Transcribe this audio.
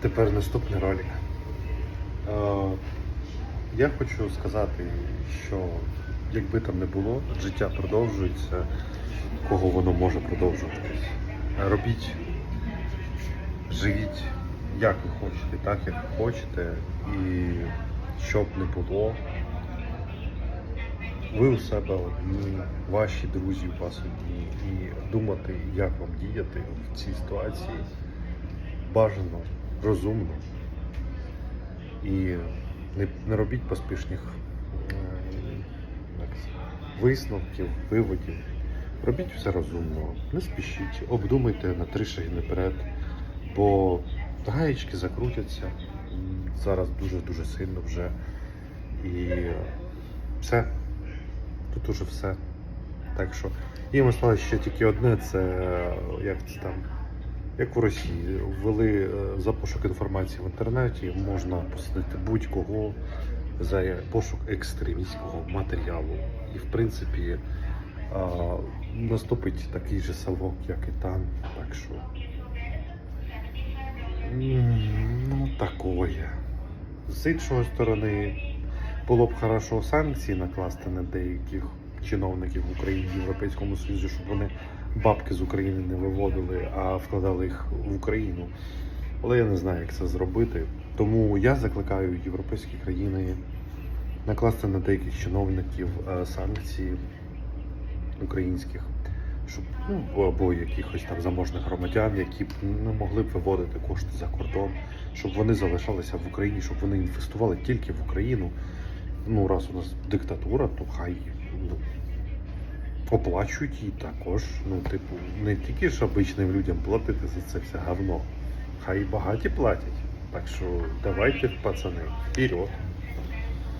Тепер наступний ролик. Е, я хочу сказати, що якби там не було, життя продовжується, кого воно може продовжуватись. Робіть, живіть як ви хочете, так як ви хочете, і щоб не було. Ви у себе одні, ваші друзі у вас одні, і думати, як вам діяти в цій ситуації бажано, розумно. І не, не робіть поспішних е, висновків, виводів. Робіть все розумно, не спішіть, обдумайте на три шаги наперед, бо гаєчки закрутяться зараз дуже-дуже сильно вже. І все. Тут уже все. Так що їм осталось ще тільки одне, це як це там. Як в Росії, ввели е, за пошук інформації в інтернеті, можна посадити будь-кого за пошук екстремістського матеріалу. І в принципі наступить такий же совок, як і там. Так що ну такое. З іншої сторони, було б хорошо санкції накласти на деяких чиновників в Україні, в Європейському Союзі, щоб вони бабки з України не виводили, а вкладали їх в Україну. Але я не знаю, як це зробити. Тому я закликаю європейські країни накласти на деяких чиновників е, санкції українських, щоб ну або якихось там заможних громадян, які б не могли б виводити кошти за кордон, щоб вони залишалися в Україні, щоб вони інвестували тільки в Україну. Ну, раз у нас диктатура, то хай ну, оплачують її також. Ну, типу, не тільки ж обичним людям платити за це все говно. Хай і багаті платять. Так що давайте, пацани, вперед.